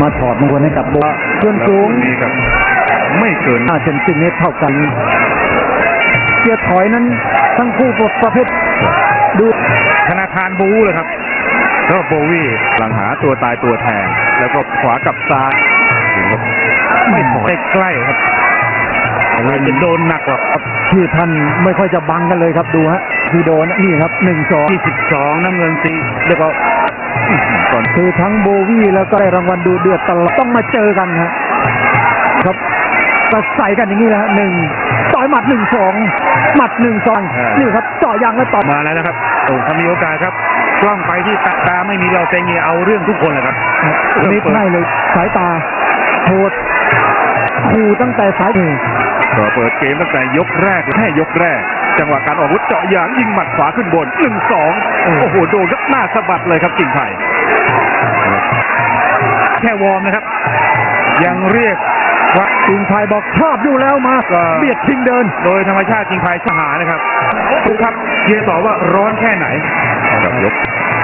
มาถอดมงคลให้กับโบส่วนสูงนี่ครับไม่เกิน5เซนติเมตรเท่ากันเกียร์ถอยนั้น ทั้งคู่ประเภทดูธนาคารบูเลยครับแล้วโบวี่หลังหาตัวตายตัวแทน แล้วก็ขวากับซ้ายไม่ถอยใกล้ๆครับอะไรจะโดนหนักกว่าที่ท่านไม่ค่อยจะบังกันเลยครับดูฮะคือโดนนี่ครับหนึ่งสอง22น้ำเงินสีแล้วก็ ก่อนคือทั้งโบวี่แล้วก็ได้รางวัลดูเดือดตลอดต้องมาเจอกันฮะครับก็ใส่กันอย่างนี้แหละฮะหนึ่งต่อยหมัดหนึ่งสองหมัดหนึ่งสองนี่ครับเจาะยางแล้วต่อมาแล้วนะครับโอ้ถ้ามีโอกาสครับกล้องไปที่ตาตาไม่มีเราเซงเงียเอาเรื่องทุกคนเลยครับนิดให้เลยสายตาโหดขู่ตั้งแต่สายมือก็เปิดเกมตั้งแต่ยกแรกแค่ยกแรก จังหวะการออกอาวุธเจาะยางยิงหมัดขวาขึ้นบนหนึ่งสองโอ้โหโดนครับหน้าสะบัดเลยครับกิ่งไผ่แค่วอร์มนะครับ ยังเรียกว่าจิงไทยบอกชอบอยู่แล้วมาก็เบียดชิงเดิน โดยธรรมชาติกิ่งไผ่สหานะครับทุกครับเยียร์ต่อว่าร้อนแค่ไหนกับยก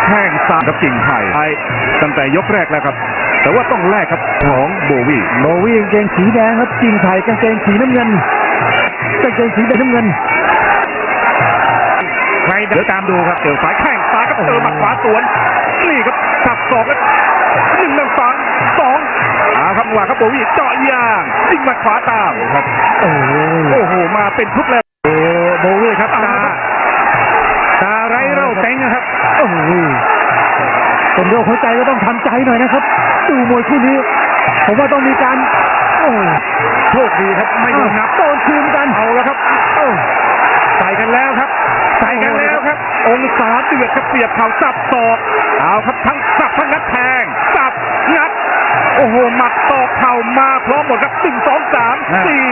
แข้งซ้ายกับกิ่งไผ่ไปตั้งแต่ยกแรกแล้วครับแต่ว่าต้องแลกครับของโบวี่โบวี่กางเกงสีแดงครับจิงไทยกางเกงสีน้ำเงินกางเกงสีแดงน้ำเงินใคร เดี๋ยวตามดูครับเจอสายแข้งซ้ายครับเจอหมัดขวาสวนนี่ครับสับสองแล้วหนึ่งหนึ่งสองสองอาครับว่าครับโบวี่เจาะยางยิงหมัดขวาตามครับโอ้โหโอ้โหมาเป็นทุกแล้วโอ้โบวี่ครับตาตาไร้เร่าเต็งนะครับโอ้โหเป็นโรคหัวใจก็ต้องทำใจหน่อยนะครับ ดูมวยคู่นี้ ผมว่าต้องมีการโอ้โชคดีครับไม่โดนนับโดนคืนกันเอาแล้วครับโอ้ใส่กันแล้วครับใส่กันแล้ว ครับ องศาเดือดครับเสียบเข่าสับศอกเอาครับทั้งสับทั้งงัดแทงสับงัด โอ้โหหมัดตอกเข่ามาพร้อมหมดครับหนึ่งสองสามสี่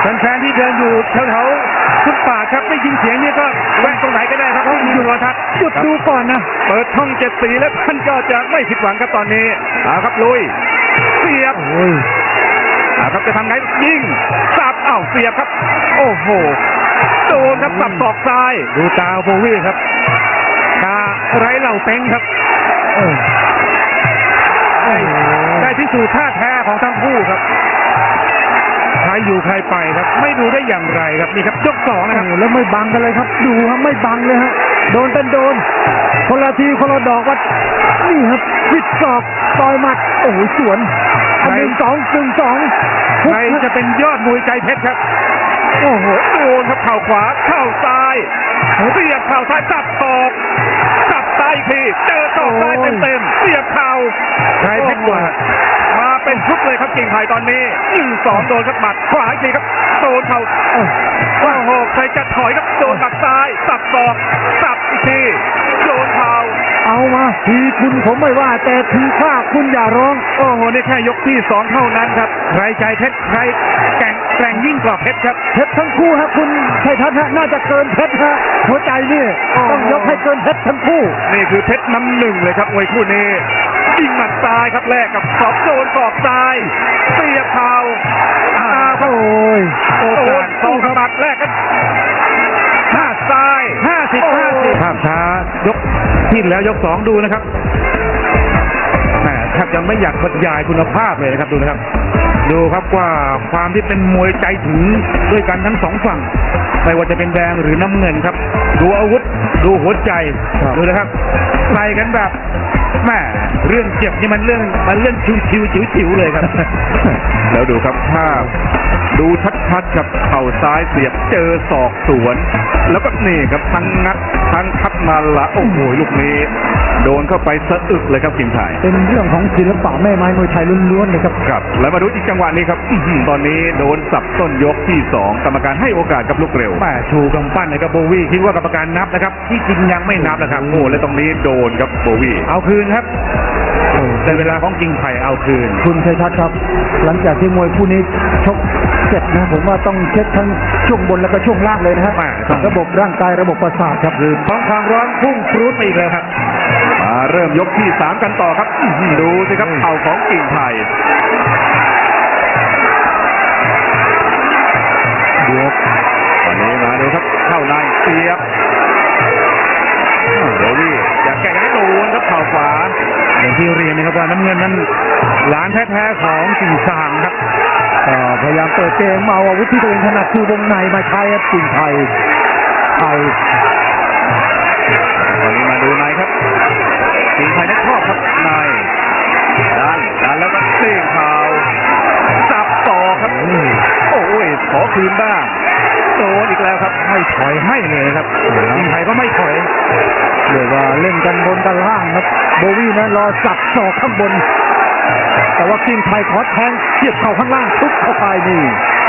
แฟนๆที่เดินอยู่แถวๆทุกป่าครับได้ยินเสียงนี้ก็แวะตรงไหนก็ได้ครับอยู่รอทัศน์หยุดดูก่อนนะ เปิดช่องเจ็ดสีแล้วท่านก็จะไม่ผิดหวังครับตอนนี้เอาครับลุยเสียบโอ้ยเอาครับจะทำไงยิงสับเอ้าเสียบครับ โอ้โห โดนครับสับศอกซ้าย ดูตาโบวี่ครับตาไร้เหล่าเต็งครับเออได้ได้พิสูจน์ท่าแท้ของทั้งคู่ครับใครอยู่ใครไปครับ ไม่ดูได้อย่างไรครับนี่ครับยกสองนะครับโอ้แล้วไม่บังกันเลยครับ ดูฮะไม่บังเลยฮะโดนเป็นโดน คนละทีคนละดอกวัดนี่ครับวิดศอกต่อยหมัดโอ้โหสวนอันหนึ่งสองหนึ่งสองใครจะเป็นยอดมวยใจเพชรครับ โอ้โหโดนครับเข่าขวาเข่าซ้ายเสียบเข่าซ้ายจับศอกจับซ้ายอีกทีเจอศอกซ้ายเต็มๆเสียบเข่าใครเพชรกว่ามาเป็นชุดเลยครับกิ่งไผ่ตอนนี้หนึ่งสองโดนครับหมัดขวาอีกทีครับโดนเข่าเออโอ้โหใครจะถอยครับโดนหมัดซ้ายสับศอกสับอีกทีโดนเข่า เอามาทีคุณผมไม่ว่า แต่ทีข้าคุณอย่าร้อง โอ้โหนี่แค่ยกที่สองเท่านั้นครับ ใครใจเพชรใครแกร่งแกร่งยิ่งกว่าเพชรครับ เพชรทั้งคู่ฮะคุณชัยทัศน์ฮะน่าจะเกินเพชรฮะหัวใจนี่โอ้โหต้องยกให้เกินเพชรทั้งคู่ นี่คือเพชรน้ำหนึ่งเลยครับมวยคู่นี้ยิงหมัดซ้ายครับแลกกับสอบโดนศอกซ้ายเสียบเข่าอ่าครับโอ้ยโอ้โหสองหมัดแลกกันหน้า ซ้ายห้าสิบห้าสิบภาพช้ายกที่แล้วยกสองดูนะครับแหมแทบจะไม่อยากบรรยายคุณภาพเลยนะครับดูนะครับ ดูครับว่าความที่เป็นมวยใจถึงด้วยกันทั้งสองฝั่งไม่ว่าจะเป็นแดงหรือน้ำเงินครับ ดูอาวุธดูหัวใจครับดูนะครับใส่กันแบบแหมเรื่องเจ็บนี่มันเรื่องมันเรื่องชิวๆจิ๋วๆเลยครับ แล้วดูครับภาพ ดูชัดๆกับเข่าซ้ายเสียบเจอศอกสวน แล้วก็นี่ครับทั้งงัดทั้งทับมาละโอ้โหลูกนี้โดนเข้าไปสะอึกเลยครับกิ่งไผ่เป็นเรื่องของศิลปะแม่ไม้มวยไทยล้วนๆเลยครับครับ แล้วมาดูอีกจังหวะนี้ครับอื้อหือตอนนี้โดนสับต้นยกที่สองกรรมการให้โอกาสกับลูกเร็วแม่ชูกำปั้นนะครับโบวี่คิดว่ากรรมการนับนะครับ ที่จริงยังไม่นับนะครับโอ้แล้วตรงนี้โดนครับโบวี่เอาคืนครับในเวลาของกิ่งไผ่เอาคืน คุณชัยทัศน์ครับ หลังจากที่มวยคู่นี้ชก เสร็จนะผมว่าต้องเช็คทั้งช่วงบนแล้วก็ช่วงล่างเลยนะฮะแม่ต้องระบบร่างกายระบบประสาทครับคือท้องความร้อนพุ่งฟรุดไปอีกแล้วครับมาเริ่มยกที่สามกันต่อครับอื้อหือดูสิครับเข่าของกิ่งไผ่ยกวันนี้มาดูครับเข้าในเสียบโบวี่อยากแก้ยังไงโดนครับเข่าขวาอย่างที่เรียนนะครับว่าน้ำเงินนั้นหลานแท้ๆของกิ่งซางครับก็ พยายามเปิดเกมเอาอาวุธที่ตัวเองถนัดคือวงในมาใช้ครับกิ่งไทยไทยวันนี้มาดูในครับกิ่งไทยนักชอบครับในดันดันแล้วก็เสียงเข่าสับต่อครับโอ้ยขอคืนบ้างโดนอีกแล้วครับไม่ถอยให้เลยครับกิ่งไทยก็ไม่ถอยเรียกว่าเล่นกันบนกันล่างครับโบวี่นั้นรอสับศอกข้างบน แต่ว่ากิ่งไทยขอแทงเทียบเข่าข้างล่างทุบเข้าไปนี่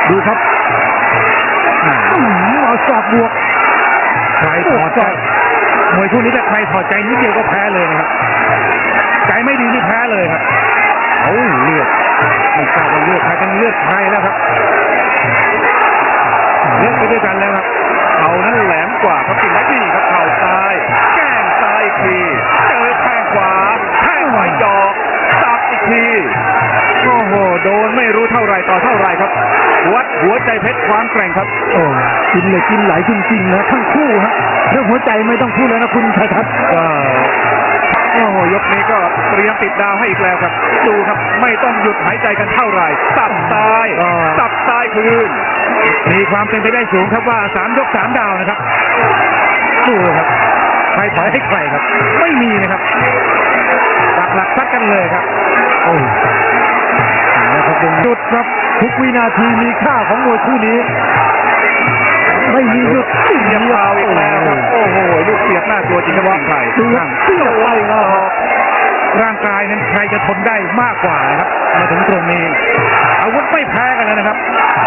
ดูครับอ่าอื้อหือเอาศอกบวกใครถอดใจมวยคู่นี้ถ้าใครถอดใจนิดเดียวก็แพ้เลยนะครับ ใจไม่ดีนี่แพ้เลยครับเอาเลือดไม่ทราบว่าเลือดใครเป็นเลือดใครแล้วครับเลือดไปด้วยกันแล้วครับเขานั้นแหลมกว่าครับกิ่งไม้ดีครับเข่าซ้าย แก้งซ้ายอีกทีเจอแข้งขวาแข้งขวาหยอกสับอีก ทีโอ้โหโดนไม่รู้เท่าไหรต่อเท่าไหรครับ วัดหัวใจเพชรความแกร่งครับ โอ้กินเลยกินไหลจริงๆนะทั้งคู่ฮะเรื่องหัวใจไม่ต้องพูดแล้วนะคุณชัยทัศน์ก็โอ้โหยกนี้ก็เตรียมติดดาวให้อีกแล้วครับ ดูครับไม่ต้องหยุดหายใจกันเท่าไหร่สับซ้ายสับซ้ายคืนมีความเป็นไปได้สูงครับว่าสามยกสามดาวนะครับดูครับใครถอยให้ใครครับ ไม่มีนะครับปักหลักซัดกันเลยครับ โอ้ยนะครับเป็นหยุดครับทุกวินาทีมีค่าของมวยคู่นี้ ไม่มีหยุดเสียบเท้าอีกแล้วครับโอ้โหลูกเสียบหน้าตัวจริงครับว่าใครดูครับเสียบไปครับร่างกายนั้นใครจะทนได้มากกว่านะครับ มาถึงตรงนี้ อาวุธไม่แพ้กันแล้วนะครับ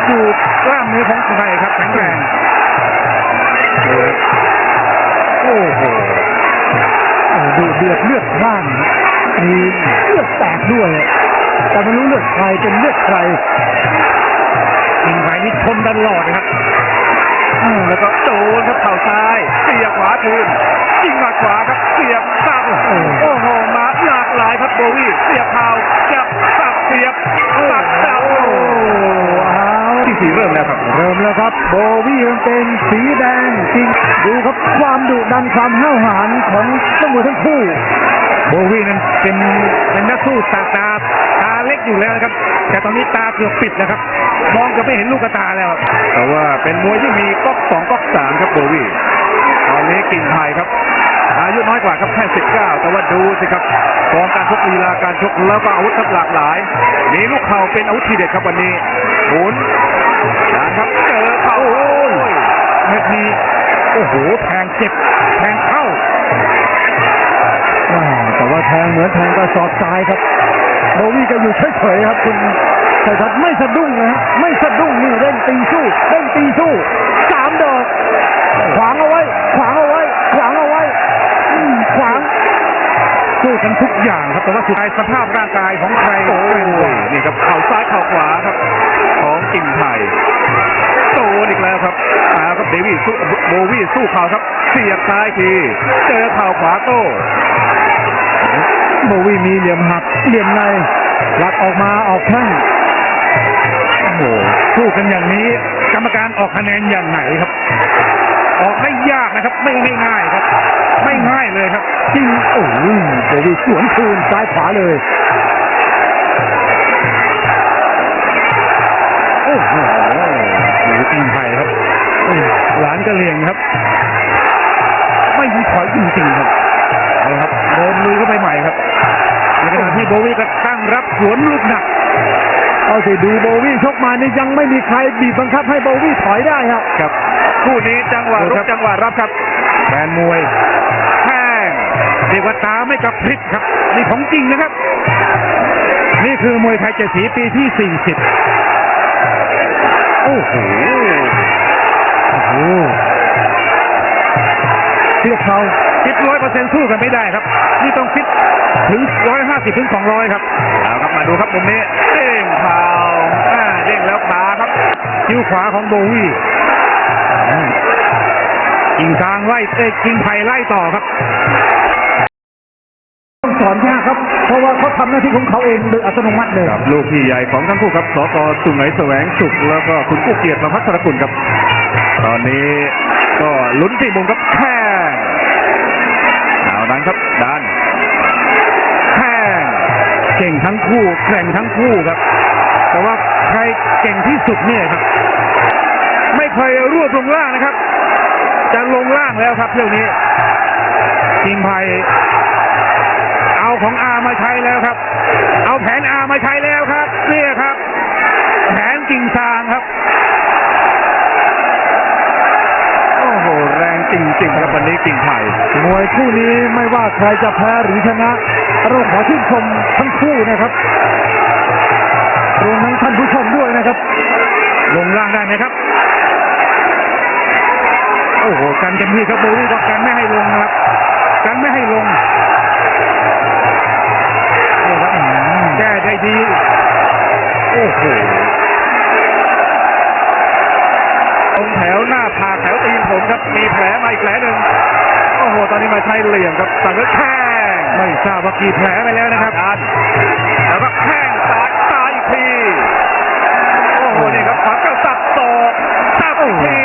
ดูกล้ามเนื้อของใครครับแข็งแรงโอ้โหโอ้ดูเดือดเลือดพล่าน มีเลือดแตกด้วย แต่ไม่รู้เลือดใครเป็นเลือดใครยิงไทยนี่ทนตลอดนะครับอ่าแล้วก็โดนครับเข่าซ้ายเสียบขวาคืนยิงหมัดขวาครับเสียบสับโอ้โหมาหลากหลายครับโบวี่เสียบเข่าจับสับเสียบสับจับโอ้โหเอา ที่สี่เริ่มแล้วครับเริ่มแล้วครับ โบวี่ยังเป็นสีแดงจริงดูครับความดุดันความห้าวหาญของนักมวยทั้งคู่ โบวี่นั้นเป็นเป็นนักสู้ตาตาตาเล็กอยู่แล้วนะครับ แต่ตอนนี้ตาเกือบปิดแล้วครับมองจะไม่เห็นลูกตาแล้วแต่ว่าเป็นมวยที่มีก๊อกสองก๊อกสามครับโบวี่ตอนนี้กิ่งไผ่ครับ อายุน้อยกว่าครับแค่สิบเก้าแต่ว่าดูสิครับฟอร์มการชกลีลาการชกแล้วก็อาวุธครับหลากหลายมีลูกเข่าเป็นอาวุธทีเด็ดครับวันนี้หมุนนะครับเจอเข่าโอ้ยเม็ดนี้โอ้โหแทงเจ็บแทงเข้าอ่าแต่ว่าแทงเหมือนแทงกระสอบทรายครับโบวี่ก็อยู่เฉยๆครับคุณชัยทัศน์ไม่สะดุ้งนะฮะไม่สะดุ้งนี่เร่งตีสู้เร่งตีสู้สามดอกขวางเอาไว้ ขวางเอาไว้ ขวางเอาไว้อืมขวาง สู้กันทุกอย่างครับแต่ว่าสุดท้ายสภาพร่างกายของใครโอ้ยนี่ครับเข่าซ้ายเข่าขวาครับ ของกิ่งไผ่โดนอีกแล้วครับอาครับเดวี่สู้โบวี่สู้เข่าครับ เสียบซ้ายที เจอเข่าขวาโต้โบวี่มีเหลี่ยมหักเหลี่ยมในหลักออกมาออกแข้งโอ้โหสู้กันอย่างนี้ กรรมการออกคะแนนอย่างไหนครับ ออกได้ยากนะครับ ไม่ง่ายๆครับ ไม่ง่ายเลยครับจริงโอ้ยโบวี่สวนคืนซ้ายขวาเลยโอ้โหหรือกิ่งไผ่ครับอืมหลานกระเหลี่ยงครับ ไม่มีถอยจริงๆครับเอาละครับเดินลุยเข้าไปใหม่ครับในขณะที่โบวี่ก็ตั้งรับสวนลูกหนักเอาสิดูโบวี่ชกมานี่ยังไม่มีใครบีบบังคับให้โบวี่ถอยได้ครับ ครับคู่นี้จังหวะรุกจังหวะรับครับแฟนมวยแข้งเรียกว่าตาไม่กระพริบครับ นี่ของจริงนะครับ นี่คือมวยไทยเจ็ดสีปีที่ 40 โอ้โหโอ้โหเสียบเขาฟิตร้อยเปอร์เซ็นต์สู้กันไม่ได้ครับ นี่ต้องฟิตถึงร้อยห้าสิบถึงสองร้อยครับเอาครับมาดูครับมุมนี้เด้งเข่าอ่าเด้งแล้วขาครับ คิ้วขวาของโบวี่อืม กิงทางไล่เอ้ยกิงไผ่ไล่ต่อครับต้องสอนยากครับ เพราะว่าเขาทำหน้าที่ของเขาเองโดยอัตโนมัติเลยครับลูกพี่ใหญ่ของทั้งคู่ครับ สกสุไหงแสวงสุขแล้วก็คุณกู้เกียรติประพัฒนกุลครับ ตอนนี้ก็ลุ้นที่มุมครับแค่ครับดันแข่งเก่งทั้งคู่แข่งทั้งคู่ครับ แต่ว่าใครเก่งที่สุดเนี่ยครับไม่ เคยรวบลงล่างนะครับ จะลงล่างแล้วครับเที่ยวนี้จิงไพเอาของอามาใช้แล้วครับ เอาแผนอามาใช้แล้วครับเนี่ยครับ แผนกิ่งซางครับ โอ้โหแรงจริงๆครับวันนี้กิ่งไผ่มวยคู่นี้ไม่ว่าใครจะแพ้หรือชนะเราขอชื่นชมทั้งคู่นะครับรวมทั้งท่านผู้ชมด้วยนะครับ ลงล่างได้ไหมครับ อ้โหกันเต็มที่ครับโบวี่ก็กันไม่ให้ลงนะครับกันไม่ให้ลงนี่ครับแก้ได้ดีโอ้โหตรงแถวหน้าผากแถวตีนผมครับมีแผลมาอีกแผลหนึ่งโอ้โห ตอนนี้มาใช้เหลี่ยมครับสั่งแล้วแข้งไม่ทราบว่ากี่แผลไปแล้วนะครับแล้วก็แข้งซ้ายซ้ายอีกที โอ้โห นี่ครับขวาก็สับศอกสับอีกที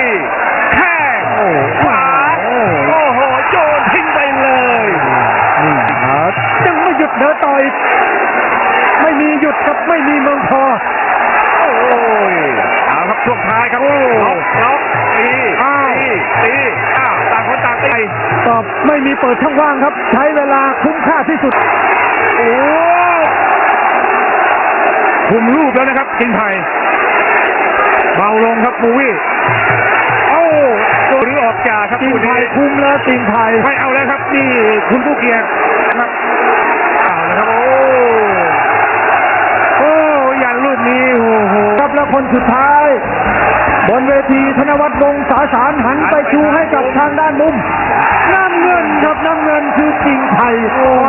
แข้ง โอ้โห ขวา โอ้ โอ้โห โยนทิ้งไปเลย นี่ครับ ยังไม่หยุดเดินต่อยไม่มีหยุดครับไม่มีเมืองพอโอ้ยเอาครับช่วงท้ายครับล็อกล็อกตีอ้าวตีตีอ้าวต่างคนต่างตีตอบไม่มีเปิดช่องว่างครับ ใช้เวลาคุ้มค่าที่สุดโอ้คุมลูกแล้วนะครับกิงไผ่เบาลงครับปูวี่โอ้ตัวหรือออกจากครับจริงคู่ไทนี้ยคุ้มแล้วจริงไทยไม่เอาแล้วครับนี่คุณผู้เกียรติครับเอาแล้วครับโอ้โอ้ยั นี้โอ้โหครับและคนสุดท้าย บนเวทีธนวัฒน์วงสาสารหันไปชูให้กับทางด้านมุมน้ำเงินครับน้ำเงินคือจริงไทย